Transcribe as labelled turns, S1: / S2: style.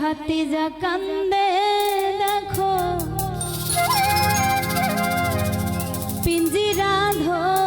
S1: ভাতিজা কান্দে দেখো। পিঞ্জিরা ধর